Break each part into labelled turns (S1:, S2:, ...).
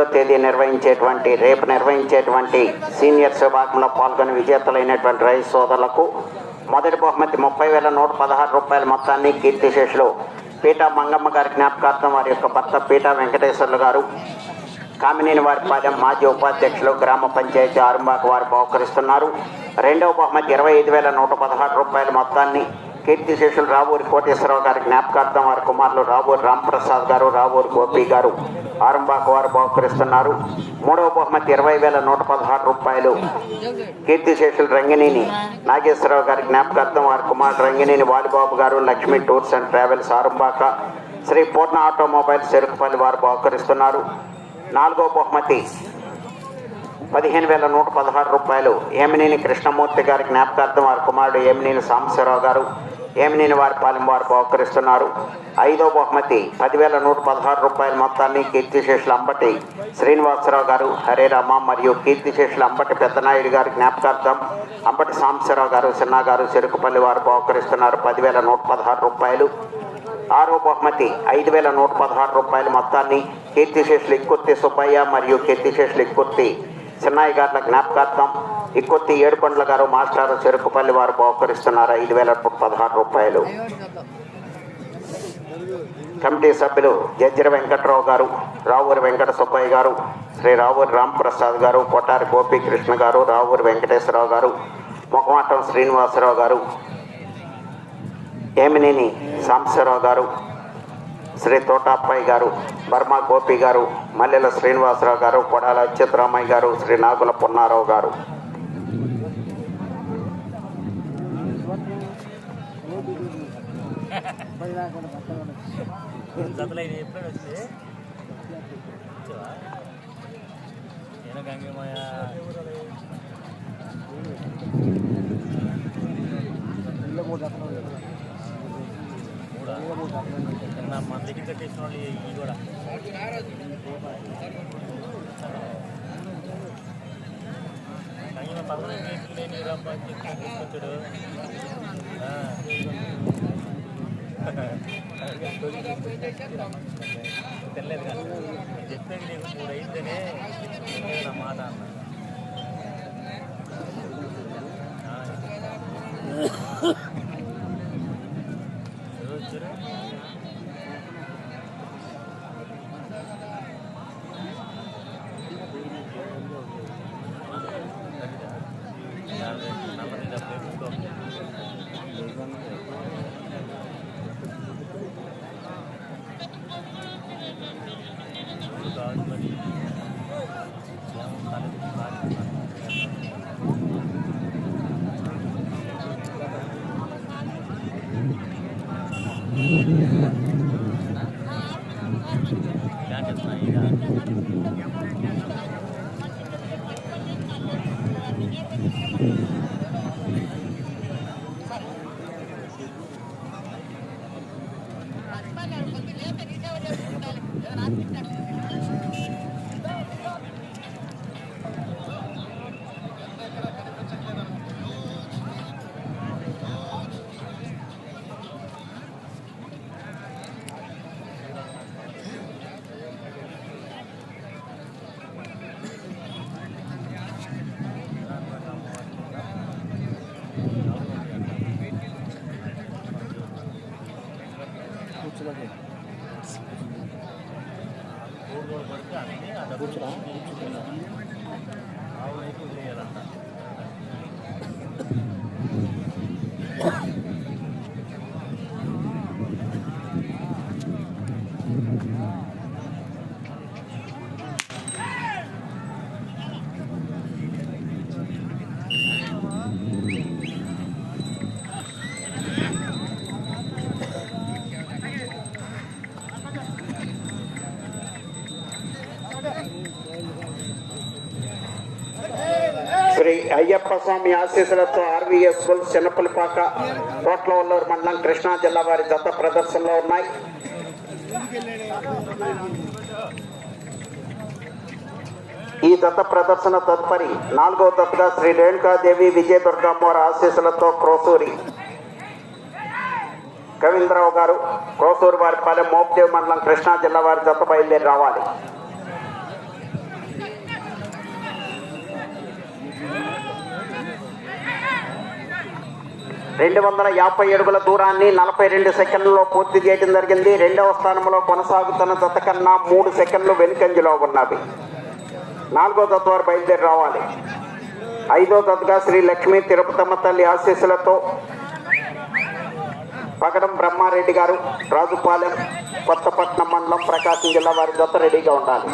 S1: ఇరవయో తేదీ నిర్వహించేటువంటి రేపు నిర్వహించేటువంటి సీనియర్స్ విభాగంలో పాల్గొని విజేతలైనటువంటి రైతు సోదరులకు మొదటి బహుమతి ముప్పై వేల నూట పదహారు రూపాయల మొత్తాన్ని కీర్తిశేషులు పీటా మంగమ్మ గారి జ్ఞాపకార్థం వారి యొక్క భర్త పీటా వెంకటేశ్వర్లు గారు కామినేని వారి పాలెం మాజీ ఉపాధ్యక్షులు గ్రామ పంచాయతీ ఆరంభాకు వారు బహుకరిస్తున్నారు. రెండవ బహుమతి ఇరవై ఐదు వేల నూట పదహారు రూపాయల మొత్తాన్ని కీర్తిశేషులు రావూరి కోటేశ్వరరావు గారి జ్ఞాపకార్థం వారి కుమారులు రావూరి రాంప్రసాద్ గారు రావూరి గోపి గారు ఆరంభాకు వారు బహుకరిస్తున్నారు. మూడవ బహుమతి ఇరవై వేల నూట పదహారు రూపాయలు. కీర్తిశేషులు రంగినేని నాగేశ్వరరావు గారి జ్ఞాపకార్థం వారి కుమారుడు Rangineni Valibabu garu Lakshmi tours and travels ఆరంభాక Sri Purna automobiles Cherukupalli వారు బహుకరిస్తున్నారు. నాలుగో బహుమతి పదిహేను వేల నూట పదహారు రూపాయలు. ఏమినేని కృష్ణమూర్తి గారి జ్ఞాపకార్థం వారి కుమారుడు ఏమినేని సాంబశివరావు గారు ఏమినేని వారి పాలెం వారు బహుకరిస్తున్నారు. ఐదో బహుమతి పదివేల నూట పదహారు రూపాయల మొత్తాన్ని కీర్తిశేషులు అంబటి శ్రీనివాసరావు గారు హరే రామ మరియు కీర్తిశేషులు అంబటి పెద్దనాయుడు గారి జ్ఞాపకార్థం అంబటి సాంబశివరావు గారు చిన్న గారు చెరుకుపల్లి వారు బహుకరిస్తున్నారు. పదివేల నూట పదహారు రూపాయలు. ఆరో బహుమతి ఐదు వేల నూట పదహారు రూపాయల మొత్తాన్ని కీర్తిశేషులు ఇక్కుర్తి సుబ్బయ్య మరియు కీర్తిశేషులు ఇక్కుర్తి చిన్నాయి గార్ల జ్ఞాపకార్థం ఇక్కొత్తి ఏడుకొండల గారు మాస్టారు చెరుకుపల్లి వారు బహుకరిస్తున్నారు? ఐదు వేల నూట పదహారు రూపాయలు. కమిటీ సభ్యులు జజ్జర వెంకట్రావు గారు రావూరి వెంకట సుబ్బయ్య గారు శ్రీ రావూరి రాంప్రసాద్ గారు కొట్టారి గోపీకృష్ణ గారు రావూరి వెంకటేశ్వరరావు గారు మొగమాటం శ్రీనివాసరావు గారు ఏమినేని సాంబశివరావు గారు శ్రీ తోటాప్పాయి గారు బర్మా గోపి గారు మల్లెల శ్రీనివాసరావు గారు కొడాల అచ్యుతరామయ్య గారు శ్రీ నాగుల పున్నారావు గారు.
S2: గంగమాయ మన దగ్గర కట్టేసిన వాళ్ళు ఇవి కూడా గంగమ పదకొండు వేసుకునే రాంబాబు తీసుకొచ్చాడు తెలియదు కదా చెప్పేది నీకు మూడు అయిందనే నా మాట అన్నా.
S1: అయ్యప్ప స్వామి ఆశీస్సులతో ఆర్వీఎస్ స్కూల్ చిన్నపల్లిపాక కోట్లవల్లూరు మండలం కృష్ణా జిల్లా వారి దత్త ప్రదర్శనలో ఉన్నాయి. ఈ దత్త ప్రదర్శన తదుపరి నాలుగవ దత్తగా శ్రీ రేణుకాదేవి విజయ దుర్గమ్మవారి ఆశీస్సులతో క్రోసూరి. కవీంద్రరావు గారు క్రోసూరు వారి పాలెం మోప్దేవ్ మండలం కృష్ణా జిల్లా వారి దత్త బయలుదేరి రావాలి. రెండు వందల యాభై అడుగుల దూరాన్ని నలభై రెండు సెకండ్లలో పూర్తి చేయడం జరిగింది. రెండవ స్థానంలో కొనసాగుతున్న జత కన్నా మూడు సెకండ్లు వెనుకంజలో ఉన్నవి. నాలుగో దత్త వారు బయలుదేరి రావాలి. ఐదో దత్తగా శ్రీ లక్ష్మీ తిరుపతమ్మ తల్లి ఆశీస్సులతో పగడం బ్రహ్మారెడ్డి గారు రాజుపాలెం కొత్తపట్నం మండలం ప్రకాశం జిల్లా వారి జత రెడీగా ఉండాలి.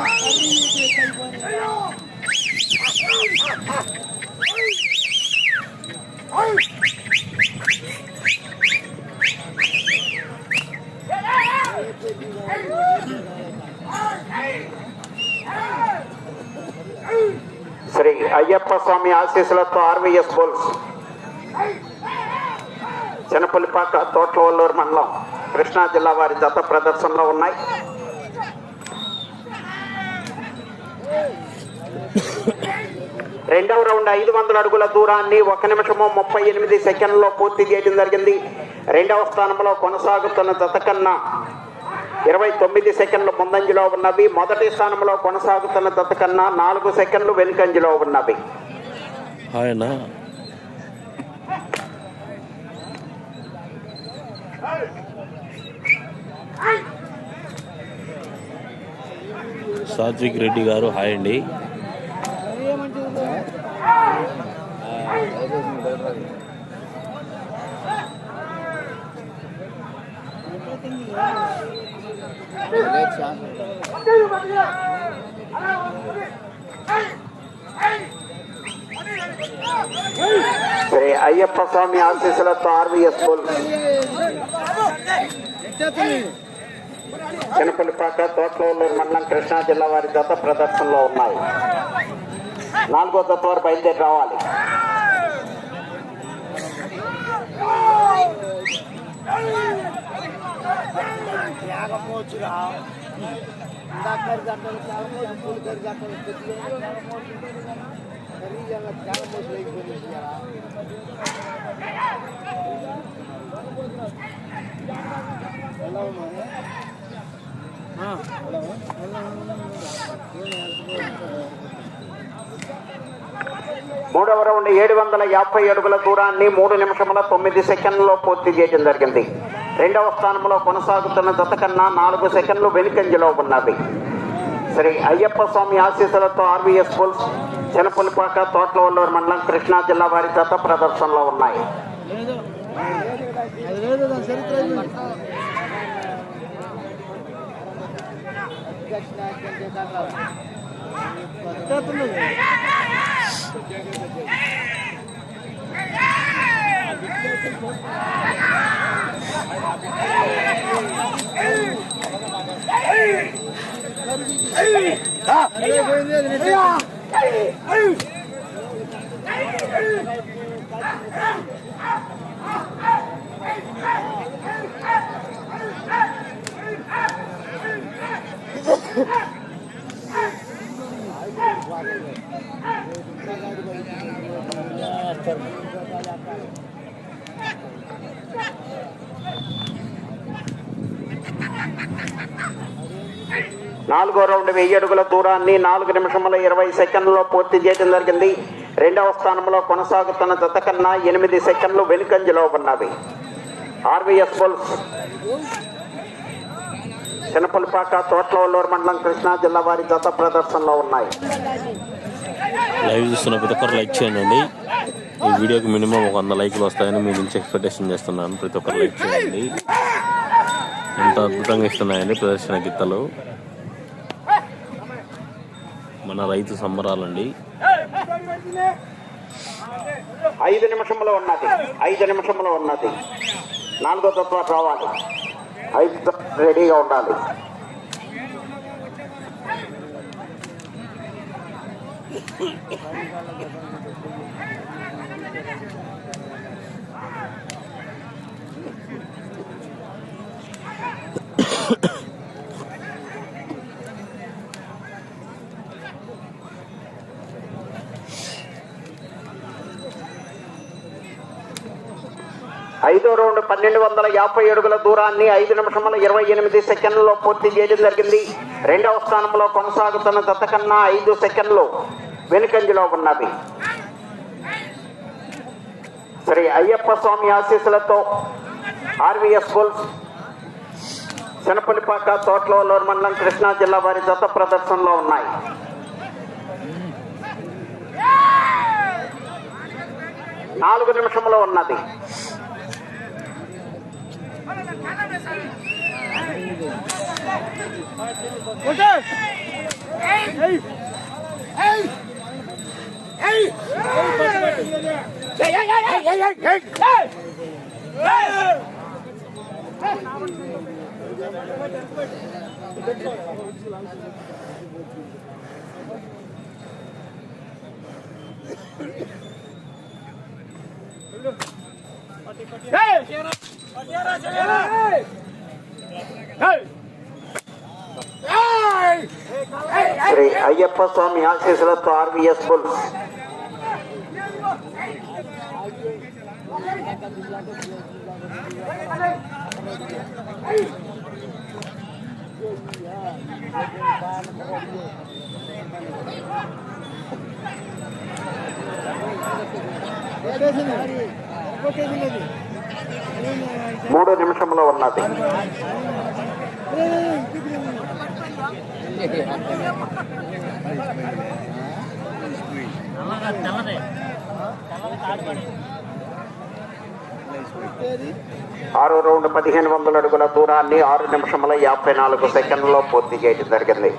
S1: శ్రీ అయ్యప్ప స్వామి ఆశీస్సులతో ఆర్వీఎస్ బోల్స్. చినపల్లిపాక తోట్లవల్లూరు మండలం కృష్ణా జిల్లా వారి జత ప్రదర్శనలో ఉన్నాయి. రెండవ రౌండ్ ఐదు వందల అడుగుల దూరాన్ని ఒక నిమిషము ముప్పై ఎనిమిది సెకండ్లో పూర్తి చేయడం జరిగింది. రెండవ స్థానంలో కొనసాగుతున్న జత కన్నా ఇరవై తొమ్మిది సెకండ్లు ముందంజలో ఉన్నవి. మొదటి స్థానంలో కొనసాగుతున్న జత కన్నా నాలుగు సెకండ్లు వెనుకంజలో ఉన్నవి.
S3: హాయ్ అన్న సాత్విక్ రెడ్డి గారు హాయ్ అండి.
S1: శ్రీ అయ్యప్ప స్వామి ఆశీస్సులతో ఆర్వీఎస్ స్కూల్ చిన్నపల్లిపాక తోటలూరు మండలం కృష్ణా జిల్లా వారి జత ప్రదర్శనలో ఉన్నాయి. నాలుగో జత వారు బయలుదేరి రావాలి. தேகம் போச்சுடா இந்த அக்கறி கட்டணும் தேகம் போச்சு புல் கறி கட்டணும் தெரியல தேகம் போச்சு பெரிய தேகம் போச்சு லைக் பண்ணிருக்கியாரா எல்லாம் ஆ. எல்லாம் எல்லாம் మూడవ రౌండ్ ఏడు వందల యాభై అడుగుల దూరాన్ని మూడు నిమిషముల తొమ్మిది సెకండ్లో పూర్తి చేయడం జరిగింది. రెండవ స్థానంలో కొనసాగుతున్న జత కన్నా నాలుగు సెకండ్లు వెనుకంజలో ఉన్నది శ్రీ అయ్యప్ప స్వామి ఆశీస్సులతో ఆర్వీఎస్ స్కూల్స్ చినపులిపాక తోట్లవల్లూరు మండలం కృష్ణా జిల్లా వారి జత ప్రదర్శనలో ఉన్నాయి. Ha ha ha! నాలుగో రౌండ్ వెయ్యి అడుగుల దూరాన్ని నాలుగు నిమిషముల ఇరవై సెకండ్లలో పూర్తి చేయడం జరిగింది. రెండవ స్థానంలో కొనసాగుతున్న జత కన్నా ఎనిమిది సెకండ్లు వెనుకంజలో ఉన్నవి ఆర్వీఎస్ బుల్స్ చిన్నపల్లిపాక తోట్లవల్లూరు మండలం కృష్ణా జిల్లా వారి జత ప్రదర్శనలో ఉన్నాయి.
S3: లైవ్ చూస్తున్న ప్రతి ఒక్కరు లైక్ చేయండి. ఈ వీడియోకి మినిమం ఒక వంద లైక్లు వస్తాయని మీ నుంచి ఎక్స్పెక్టేషన్ చేస్తున్నాను. ప్రతి ఒక్కరు లైక్ చేయండి. ఎంత అద్భుతంగా ఇస్తున్నాయండి ప్రదర్శన గీతలు మన రైతు సంబరాలండి.
S1: ఐదు నిమిషంలో ఉన్నది. ఐదు నిమిషంలో ఉన్నది. నాలుగో తత్వ రావాలి. ఐదు రెడీగా ఉండాలి ఐదో రౌండ్ పన్నెండు వందల యాభై అడుగుల దూరాన్ని ఐదు నిమిషముల ఇరవై ఎనిమిది సెకండ్లలో పూర్తి చేయడం జరిగింది. రెండవ స్థానంలో కొనసాగుతున్న జత కన్నా ఐదు సెకండ్లు వెనుకంజలో ఉన్నది. శ్రీ అయ్యప్ప స్వామి ఆశీస్సులతో ఆర్వీఎస్ బుల్స్ శనపల్లిపాక లోర్ మండలం కృష్ణా జిల్లా వారి జత ప్రదర్శనలో ఉన్నాయి. నాలుగు నిమిషంలో ఉన్నది. Hey! శ్రీ అయ్యప్ప స్వామి ఆశీస్సులతో ఆర్వీఎస్ బుల్స్ మూడు నిమిషంలో ఉన్నది
S2: తెల్లగా మూడు నిమిషంలో ఉన్నది.
S1: ఆరో రౌండ్ పదిహేను వందల అడుగుల దూరాన్ని ఆరు నిమిషముల యాభై నాలుగు సెకండ్లలో పూర్తి చేయడం జరిగింది.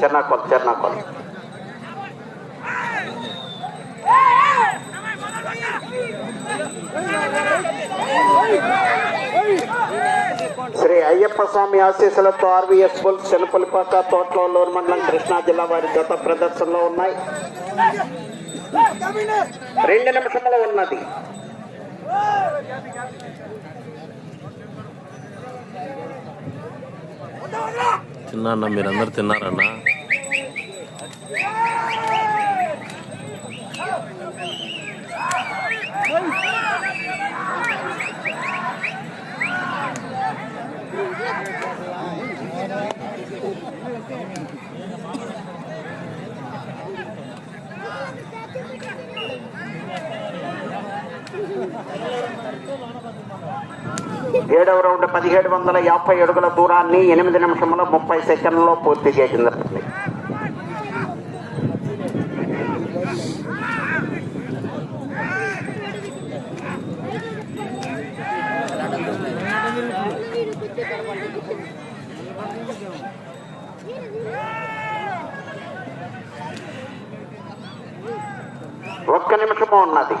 S1: చెర్నాకోల్ చెర్నాకోల్ శ్రీ అయ్యప్ప స్వామి ఆశీస్సులతో ఆర్వీఎస్ బుల్ శనపల్లిపాక తోటలో మండలం కృష్ణా జిల్లా వారి గత ప్రదర్శనలో ఉన్నాయి. రెండు నిమిషంలో ఉన్నది.
S3: తిన్నా అన్న మీరందరు తిన్నారన్నా?
S1: ఏడవ రౌండ్ పదిహేడు వందల యాభై అడుగుల దూరాన్ని ఎనిమిది నిమిషముల ముప్పై సెకండ్లో పూర్తి చేసింది. ఒక్క నిమిషము ఉన్నది.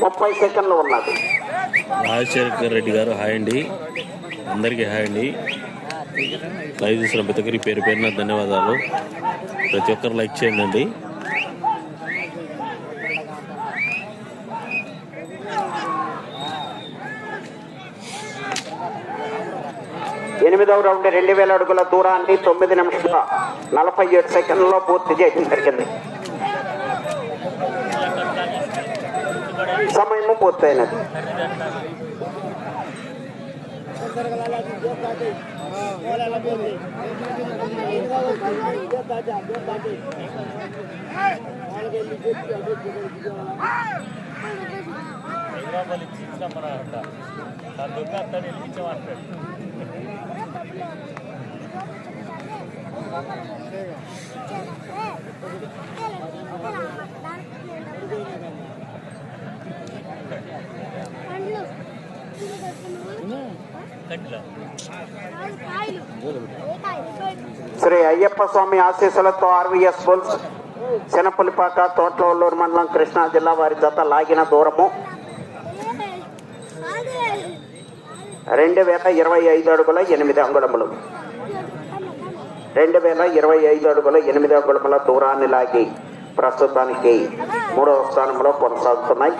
S1: ముప్పై సెకండ్లు ఉన్నది
S3: రాజశేఖర్ రెడ్డి గారు హాయ్ అండి. అందరికీ హాయ్ అండి. లైవ్ చూసిన ప్రతి ఒక్కరికి పేరు పేరున ధన్యవాదాలు. ప్రతి ఒక్కరు లైక్ చేయండి.
S1: ఎనిమిదవ రౌండ్ రెండు వేల అడుగుల దూరాన్ని తొమ్మిది నిమిషాల నలభై ఏడు సెకండ్లలో పూర్తి చేయడం జరిగింది. సమయము పూర్తయినది.
S2: హైదరాబాద్ ఇచ్చి ఇచ్చినమ్మన్నారంట ఆ దొంగ అతను వెళ్ళించమంటాడు కట్టిలో
S1: శ్రీ అయ్యప్ప స్వామి ఆశీస్సులతో ఆర్వీఎస్ బుల్స్ శనపులిపాక తోటలూరు మండలం కృష్ణా జిల్లా వారి జత లాగిన దూరము. రెండు వేల ఇరవై ఐదు అడుగుల ఎనిమిది అంగుళములు. రెండు వేల ఇరవై ఐదు అడుగుల ఎనిమిది అంగుళముల దూరాన్ని లాగి ప్రస్తుతానికి మూడవ స్థానంలో కొనసాగుతున్నాయి.